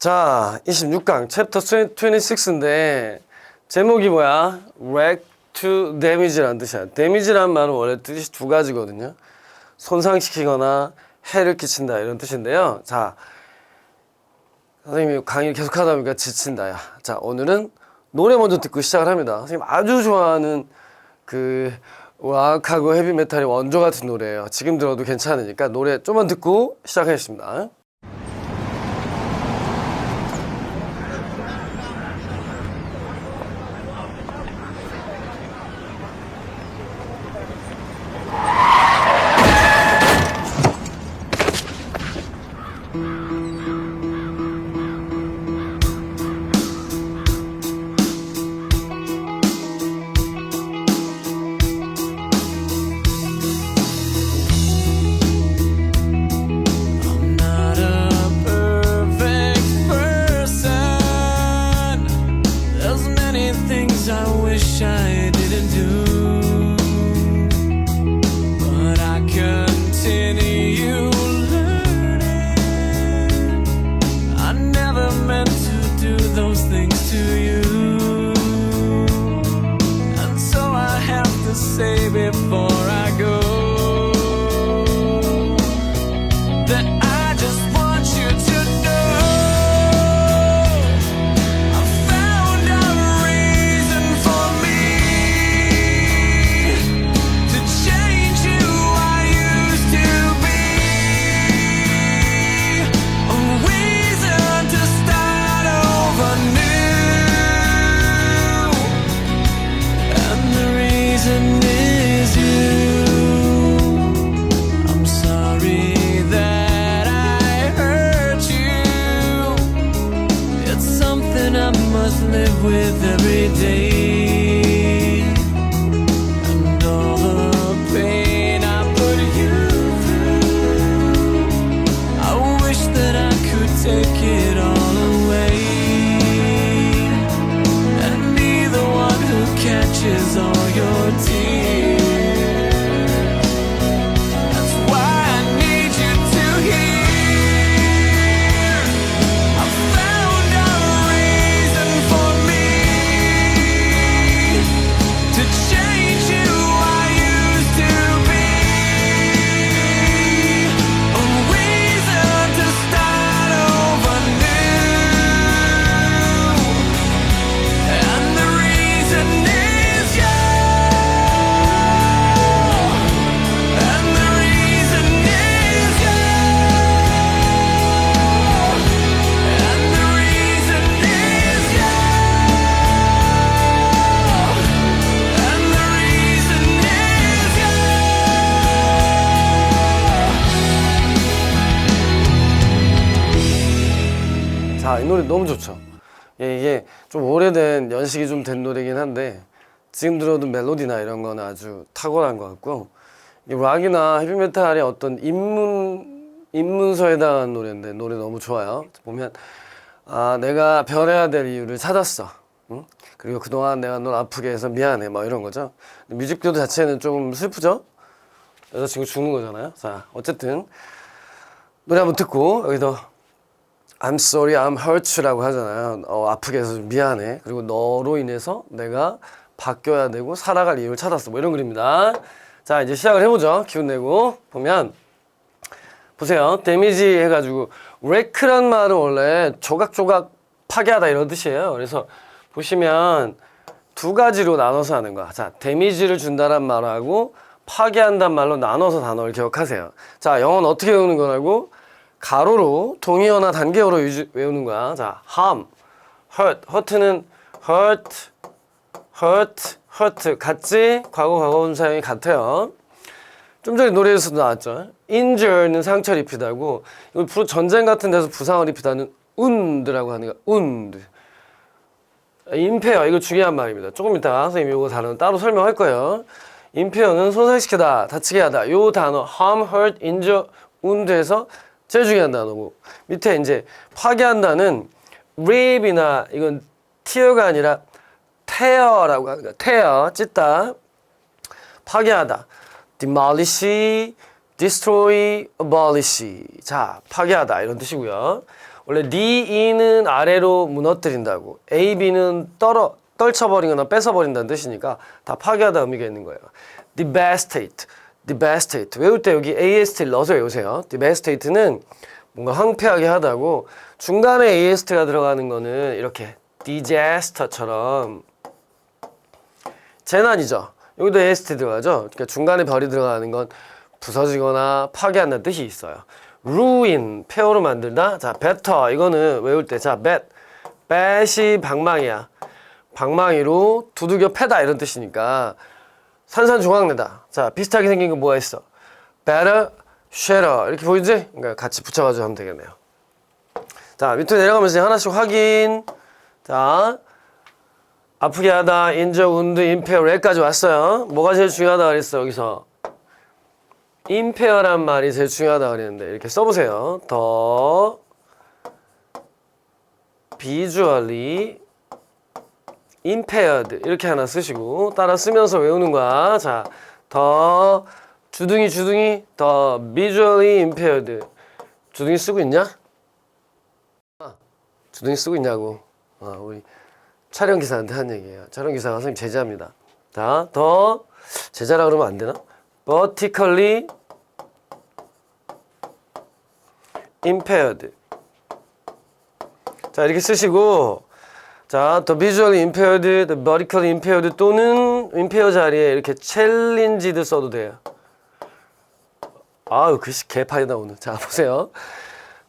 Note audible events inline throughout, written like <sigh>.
자, 26강 챕터 26인데 제목이 뭐야? wreck to damage라는 뜻이야. damage라는 말은 원래 뜻이 두 가지거든요. 손상시키거나 해를 끼친다 이런 뜻인데요. 자, 선생님이 강의 계속 하다 보니까 지친다. 야. 자, 오늘은 노래 먼저 듣고 시작을 합니다. 선생님 아주 좋아하는 그 락하고 헤비메탈의 원조 같은 노래예요. 지금 들어도 괜찮으니까 노래 좀만 듣고 시작하겠습니다. Must live with every day. 자, 이 노래 너무 좋죠. 예, 이게 좀 오래된 연식이 좀 된 노래긴 한데 지금 들어도 멜로디나 이런 거는 아주 탁월한 것 같고 이 락이나 헤비메탈의 어떤 입문 입문서에 해당하는 노래인데 노래 너무 좋아요. 보면 아 내가 변해야 될 이유를 찾았어. 응? 그리고 그동안 내가 널 아프게 해서 미안해. 뭐 이런 거죠. 뮤직비디오 자체는 좀 슬프죠. 여자친구 죽는 거잖아요. 자 어쨌든 노래 한번 듣고 여기서 I'm sorry, I'm hurt라고 하잖아요. 어, 아프게 해서 좀 미안해. 그리고 너로 인해서 내가 바뀌어야 되고 살아갈 이유를 찾았어. 뭐 이런 글입니다. 자, 이제 시작을 해보죠. 기운 내고 보면 보세요. 데미지 해가지고 wreck란 말은 원래 조각조각 파괴하다 이런 뜻이에요. 그래서 보시면 두 가지로 나눠서 하는 거야. 자, 데미지를 준다란 말하고 파괴한단 말로 나눠서 단어를 기억하세요. 자, 영어는 어떻게 외우는 거라고? 가로로 동의어나 단계어로 유지, 외우는 거야. 자, harm, hurt, hurt는 hurt, hurt, hurt 같지? 과거 과거 분사형이 같아요. 좀 전에 노래에서도 나왔죠. injure는 상처를 입히다고 이거 부- 전쟁 같은 데서 부상을 입히다는 wound라고 하는 거. wound. 임페어 이거 중요한 말입니다. 조금 이따 선생님이 이거 단어 따로 설명할 거예요. 임페어는 손상시키다, 다치게 하다. 요 단어 harm, hurt, injure, wound에서 제일 중요한 단어고 밑에 이제 파괴한다는 rip이나 이건 tear가 아니라 tear라고 하는 tear, 찢다, 파괴하다. demolish, destroy, abolish. 자, 파괴하다 이런 뜻이고요. 원래 DE는 아래로 무너뜨린다고 A, B는 떨어 떨쳐버리거나 뺏어버린다는 뜻이니까 다 파괴하다 의미가 있는 거예요. devastate, devastate 외울 때 여기 AST를 넣어서 외우세요. devastate는 뭔가 황폐하게 하다고 중간에 AST가 들어가는 거는 이렇게 disaster처럼 재난이죠. 여기도 AST 들어가죠. 그러니까 중간에 별이 들어가는 건 부서지거나 파괴한다는 뜻이 있어요. ruin 폐허로 만들다. 자, better 이거는 외울 때 자, bet bet이 방망이야. 방망이로 두들겨 패다 이런 뜻이니까 산산조각내다. 자, 비슷하게 생긴 거 뭐가 있어? better, shatter 이렇게 보이지? 그러니까 같이 붙여가지고 하면 되겠네요. 자, 밑으로 내려가면서 하나씩 확인. 자, 아프게 하다, 인저, 운드, 임페어, 렉까지 왔어요. 뭐가 제일 중요하다 그랬어, 여기서. 임페어란 말이 제일 중요하다 그랬는데, 이렇게 써보세요. 더, visually impaired. 이렇게 하나 쓰시고, 따라 쓰면서 외우는 거야. 자, 더, 주둥이, 주둥이, 더, visually impaired. 주둥이 쓰고 있냐? 아, 주둥이 쓰고 있냐고. 아, 우리. 촬영 기사한테 한 얘기예요. 촬영 기사가 선생님 제자입니다. 자, 더 제자라 그러면 안 되나? vertically impaired. 자, 이렇게 쓰시고 자, the visually impaired, the vertically impaired 또는 impair 자리에 이렇게 challenged 써도 돼요. 아유, 글씨 개파이다 오늘. 자, 보세요.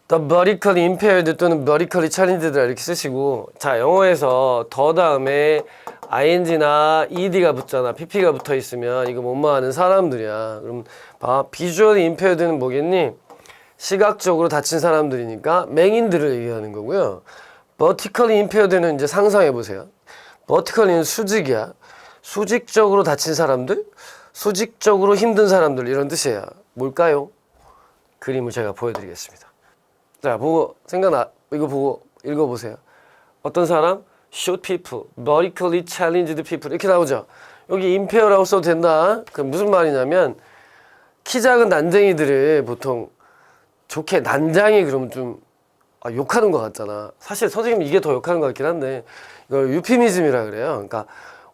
The vertically impaired 또는 vertically challenged라 이렇게 쓰시고 자 영어에서 더 다음에 ing나 ed가 붙잖아 pp가 붙어 있으면 이거 못 말하는 사람들이야 그럼 봐 visually impaired는 뭐겠니 시각적으로 다친 사람들이니까 맹인들을 얘기하는 거고요 vertically impaired는 이제 상상해 보세요 vertically는 수직이야 수직적으로 다친 사람들 수직적으로 힘든 사람들 이런 뜻이에요 뭘까요 그림을 제가 보여드리겠습니다 자, 보고 생각나 이거 보고 읽어보세요. 어떤 사람? Short people, vertically challenged people 이렇게 나오죠. 여기 impaired라고 써도 된다. 그 무슨 말이냐면 키 작은 난쟁이들을 보통 좋게 난장이 그러면 좀 아, 욕하는 것 같잖아. 사실 선생님 이게 더 욕하는 것 같긴 한데 이걸 유피미즘이라 그래요. 그러니까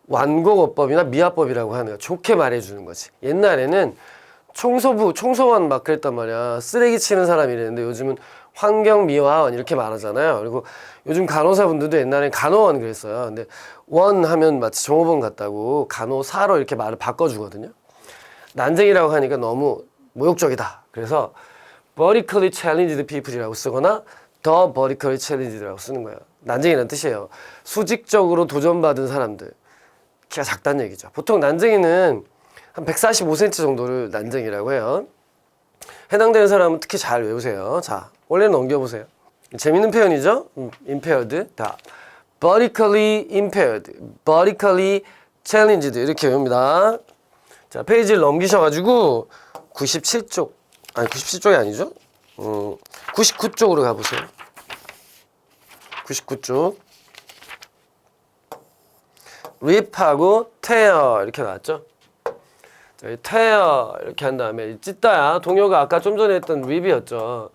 완곡어법이나 미화법이라고 하는 거 좋게 말해주는 거지. 옛날에는 청소부, 청소원 막 그랬단 말이야. 쓰레기 치는 사람이 이랬는데 요즘은 환경미화원 이렇게 말하잖아요. 그리고 요즘 간호사분들도 옛날엔 간호원 그랬어요. 근데 원 하면 마치 종업원 같다고 간호사로 이렇게 말을 바꿔주거든요. 난쟁이라고 하니까 너무 모욕적이다. 그래서 vertically challenged people이라고 쓰거나 the vertically challenged라고 쓰는 거예요. 난쟁이라는 뜻이에요. 수직적으로 도전받은 사람들. 키가 작다는 얘기죠. 보통 난쟁이는 한 145cm 정도를 난쟁이라고 해요. 해당되는 사람은 특히 잘 외우세요. 자, 원래는 넘겨보세요. 재밌는 표현이죠? 음, impaired. 다. vertically impaired, vertically challenged 이렇게 외웁니다. 자, 페이지를 넘기셔가지고 97쪽, 아니 97쪽이 아니죠? 음, 99쪽으로 가보세요. 99쪽. rip하고 tear 이렇게 나왔죠? 자, 이 tear 이렇게 한 다음에 이 찢다야 동요가 아까 좀 전에 했던 립이었죠.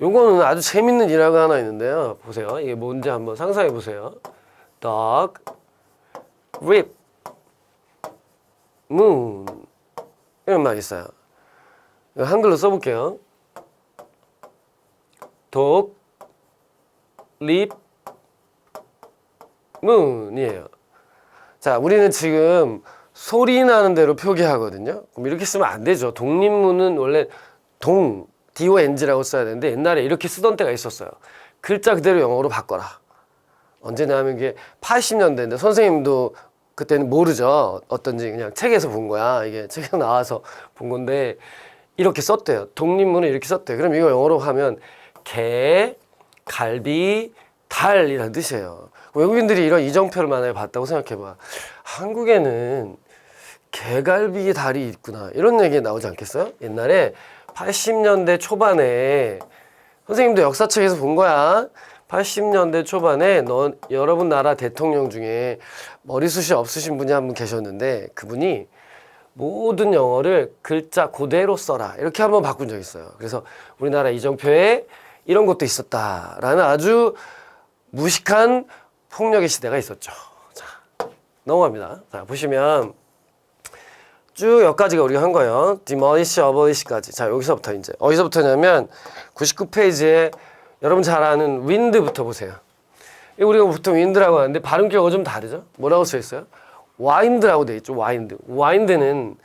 요거는 아주 재밌는 일화가 하나 있는데요. 보세요. 이게 뭔지 한번 상상해 보세요. dog, rip, moon 이런 말이 있어요. 한글로 써볼게요. dog, rip, moon이에요. 자, 우리는 지금 소리 나는 대로 표기하거든요. 그럼 이렇게 쓰면 안 되죠. 독립문은 원래 동, D-O-N-G라고 써야 되는데 옛날에 이렇게 쓰던 때가 있었어요. 글자 그대로 영어로 바꿔라. 언제냐 하면 이게 80년대인데 선생님도 그때는 모르죠. 어떤지 그냥 책에서 본 거야. 이게 책에 나와서 본 건데 이렇게 썼대요. 독립문을 이렇게 썼대요. 그럼 이거 영어로 하면 개, 갈비, 달이라는 뜻이에요. 외국인들이 이런 이정표를 만약에 봤다고 생각해봐. 한국에는 개갈비 달이 있구나. 이런 얘기 나오지 않겠어요? 옛날에 80년대 초반에 선생님도 역사책에서 본 거야. 80년대 초반에 너, 여러분 나라 대통령 중에 머리숱이 없으신 분이 한 분 계셨는데 그분이 모든 영어를 글자 그대로 써라 이렇게 한번 바꾼 적이 있어요. 그래서 우리나라 이정표에 이런 것도 있었다라는 아주 무식한 폭력의 시대가 있었죠. 자, 넘어갑니다. 자, 보시면 쭉 여기까지가 우리가 한 거예요. demolish, abolish까지. 자, 여기서부터 이제 어디서부터냐면 99페이지에 여러분 잘 아는 wind부터 보세요. 우리가 보통 wind라고 하는데 발음 기호가 좀 다르죠? 뭐라고 써 있어요? wind라고 돼 있죠. wind. wind는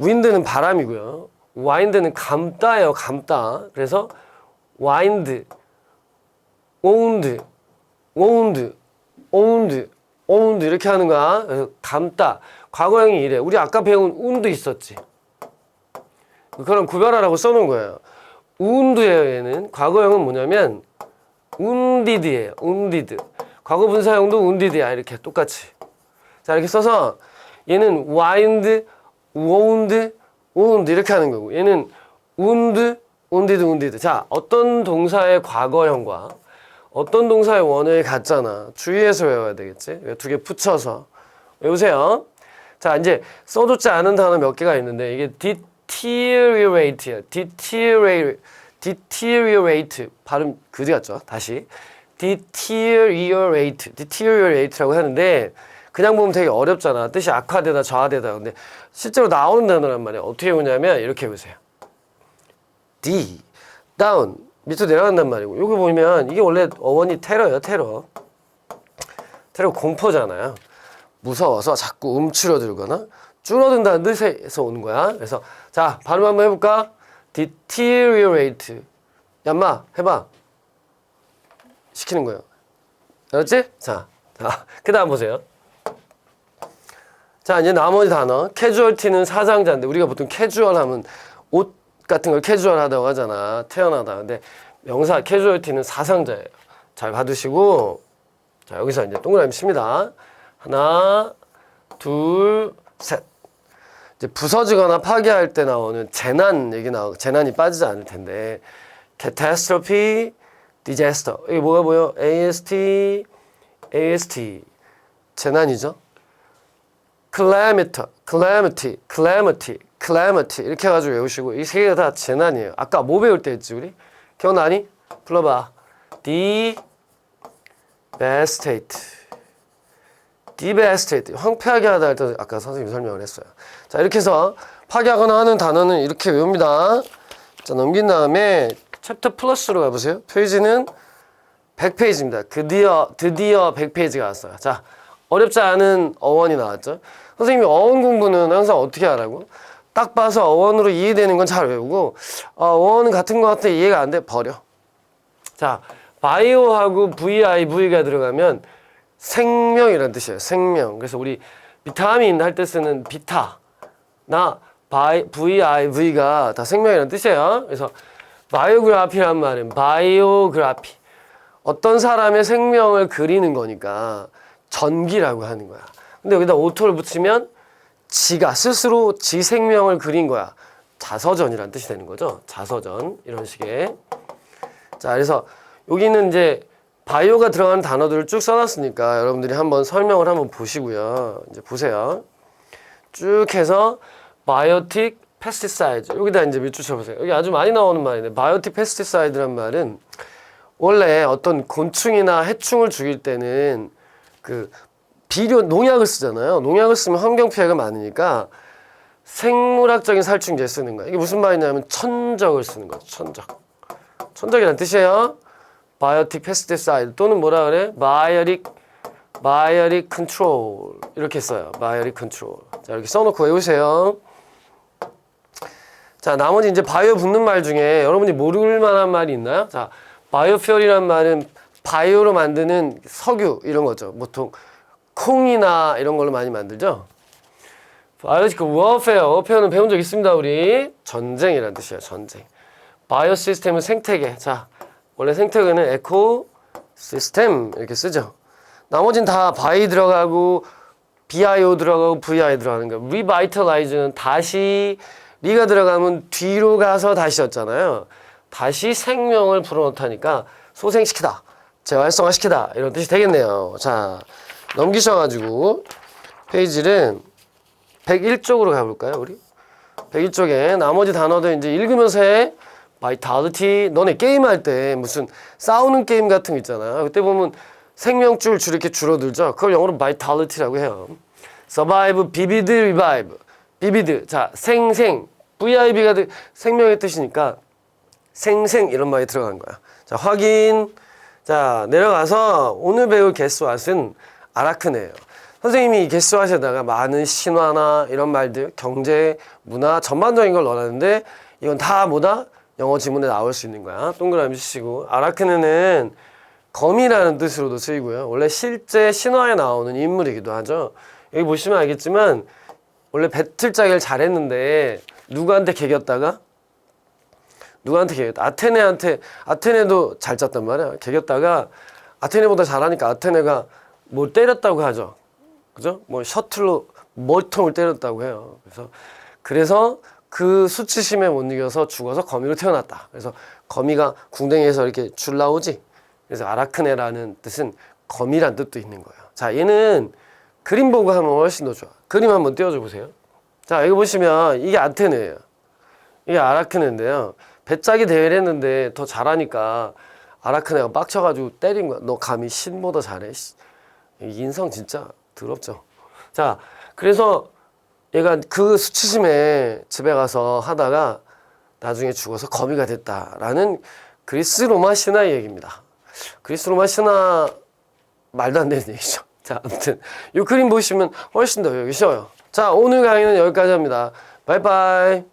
wind는 바람이고요. wind는 감다예요. 감다. 그래서 wind, wound, wound, wound, wound 이렇게 하는 거야. 그래서 감다. 과거형이 이래. 우리 아까 배운 운도 있었지. 그럼 구별하라고 써놓은 거예요. 운드예요, 얘는. 과거형은 뭐냐면 운디드예요. 운디드. 과거 분사형도 운디드야. 이렇게 똑같이. 자, 이렇게 써서 얘는 와인드, wound, wound 이렇게 하는 거고 얘는 운드, 운디드, 운디드. 자, 어떤 동사의 과거형과 어떤 동사의 원어에 같잖아. 주의해서 외워야 되겠지. 두 개 붙여서 외우세요. 자, 이제 써놓지 않은 단어 몇 개가 있는데 이게 deteriorate예요. deteriorate, deteriorate 발음 그지 같죠? 다시 deteriorate, deteriorate라고 하는데 그냥 보면 되게 어렵잖아. 뜻이 악화되다, 저하되다. 근데 실제로 나오는 단어란 말이야. 어떻게 보냐면 이렇게 보세요. D, down 밑으로 내려간단 말이고 여기 보면 이게 원래 어원이 테러예요, 테러. 테러 공포잖아요. 무서워서 자꾸 움츠러들거나 줄어든다는 뜻에서 오는 거야. 그래서 자 발음 한번 해볼까? deteriorate. 얌마 해봐. 시키는 거예요. 알았지? 자, 자, <laughs> 그 다음 보세요. 자, 이제 나머지 단어. 캐주얼티는 사상자인데, 우리가 보통 캐주얼 하면 옷 같은 걸 캐주얼 하다고 하잖아. 태어나다. 근데 명사 캐주얼티는 사상자예요. 잘 받으시고, 자, 여기서 이제 동그라미 칩니다. 하나, 둘, 셋. 이제 부서지거나 파괴할 때 나오는 재난 얘기 나오고, 재난이 빠지지 않을 텐데, catastrophe, disaster. 이게 뭐가 보여? AST, AST. 재난이죠. calamity, calamity, calamity, calamity 이렇게 해가지고 외우시고 이 세 개가 다 재난이에요. 아까 뭐 배울 때 했지 우리? 기억나니? 불러봐. devastate, devastate 황폐하게 하다 할 때 아까 선생님이 설명을 했어요. 자 이렇게 해서 파괴하거나 하는 단어는 이렇게 외웁니다. 자 넘긴 다음에 챕터 플러스로 가보세요. 페이지는 100페이지입니다. 드디어 드디어 100페이지가 왔어요. 자 어렵지 않은 어원이 나왔죠. 선생님이 어원 공부는 항상 어떻게 하라고? 딱 봐서 어원으로 이해되는 건 잘 외우고 어, 어원은 같은 것 같아 이해가 안 돼 버려. 자 바이오하고 VIV가 들어가면 생명이라는 뜻이에요. 생명. 그래서 우리 비타민 할 때 쓰는 비타 나 바이, VIV가 다 생명이라는 뜻이에요. 그래서 바이오그라피란 말은 바이오그라피 어떤 사람의 생명을 그리는 거니까 전기라고 하는 거야. 근데 여기다 오토를 붙이면 지가 스스로 지 생명을 그린 거야. 자서전이란 뜻이 되는 거죠. 자서전 이런 식의. 자, 그래서 여기는 이제 바이오가 들어가는 단어들을 쭉 써놨으니까 여러분들이 한번 설명을 한번 보시고요. 이제 보세요. 쭉 해서 바이오틱 페스티사이드 여기다 이제 밑줄 쳐보세요. 여기 아주 많이 나오는 말인데 바이오틱 페스티사이드란 말은 원래 어떤 곤충이나 해충을 죽일 때는 그 비료 농약을 쓰잖아요. 농약을 쓰면 환경 피해가 많으니까 생물학적인 살충제 쓰는 거야. 이게 무슨 말이냐면 천적을 쓰는 거죠. 천적. 천적이란 뜻이에요. 바이오틱 페스티사이드 또는 뭐라 그래? 바이오릭 바이오릭 컨트롤 이렇게 써요. 바이오릭 컨트롤. 자 이렇게 써 놓고 외우세요. 자 나머지 이제 바이오 붙는 말 중에 여러분이 모를 만한 말이 있나요? 자 바이오퓨얼이란 말은 바이오로 만드는 석유 이런 거죠. 보통 콩이나 이런 걸로 많이 만들죠. 바이오티컬 워페어, 워페어는 배운 적 있습니다 우리 전쟁이라는 뜻이에요. 전쟁. 바이오 시스템은 생태계. 자 원래 생태계는 에코 시스템 이렇게 쓰죠. 나머진 다 바이 들어가고 BIO 들어가고 VI 들어가는 거예요. revitalize는 다시 리가 들어가면 뒤로 가서 다시였잖아요. 다시 생명을 불어넣다니까 소생시키다, 재활성화시키다 이런 뜻이 되겠네요. 자 넘기셔가지고 페이지를 101쪽으로 가볼까요, 우리? 101쪽에 나머지 단어들 이제 읽으면서 해. 바이탈리티. 너네 게임할 때 무슨 싸우는 게임 같은 거 있잖아. 그때 보면 생명줄 줄 이렇게 줄어들죠? 그걸 영어로 바이탈리티라고 해요. 서바이브 비비드 리바이브. 비비드. 자 생생. VIB가 생명의 뜻이니까 생생 이런 말이 들어간 거야. 자 확인. 자 내려가서 오늘 배울 게스트왓은 아라크네예요. 선생님이 이 게스트왓에다가 많은 신화나 이런 말들 경제 문화 전반적인 걸 넣어놨는데 이건 다 뭐다? 영어 지문에 나올 수 있는 거야. 동그라미 치시고. 아라크네는 검이라는 뜻으로도 쓰이고요. 원래 실제 신화에 나오는 인물이기도 하죠. 여기 보시면 알겠지만 원래 배틀 짜기를 잘했는데 누구한테 개겼다가? 누구한테 개겼다? 아테네한테 아테네도 잘 짰단 말이야. 개겼다가 아테네보다 잘하니까 아테네가 뭘 때렸다고 하죠. 그죠? 뭐 셔틀로 머리통을 때렸다고 해요. 그래서 그래서 그 수치심에 못 이겨서 죽어서 거미로 태어났다. 그래서 거미가 궁뎅이에서 이렇게 줄 나오지? 그래서 아라크네라는 뜻은 거미란 뜻도 있는 거예요. 자 얘는 그림 보고 하면 훨씬 더 좋아. 그림 한번 띄워줘 보세요. 자 여기 보시면 이게 아테네예요. 이게 아라크네인데요. 배짜기 대회를 했는데 더 잘하니까 아라크네가 빡쳐가지고 때린 거야. 너 감히 신보다 잘해. 씨. 인성 진짜 더럽죠. 자, 그래서 얘가 그 수치심에 집에 가서 하다가 나중에 죽어서 거미가 됐다라는 그리스 로마 신화의 얘기입니다. 그리스 로마 신화 말도 안 되는 얘기죠. 자, 아무튼 이 그림 보시면 훨씬 더 여기 쉬워요. 자, 오늘 강의는 여기까지 합니다. 바이바이.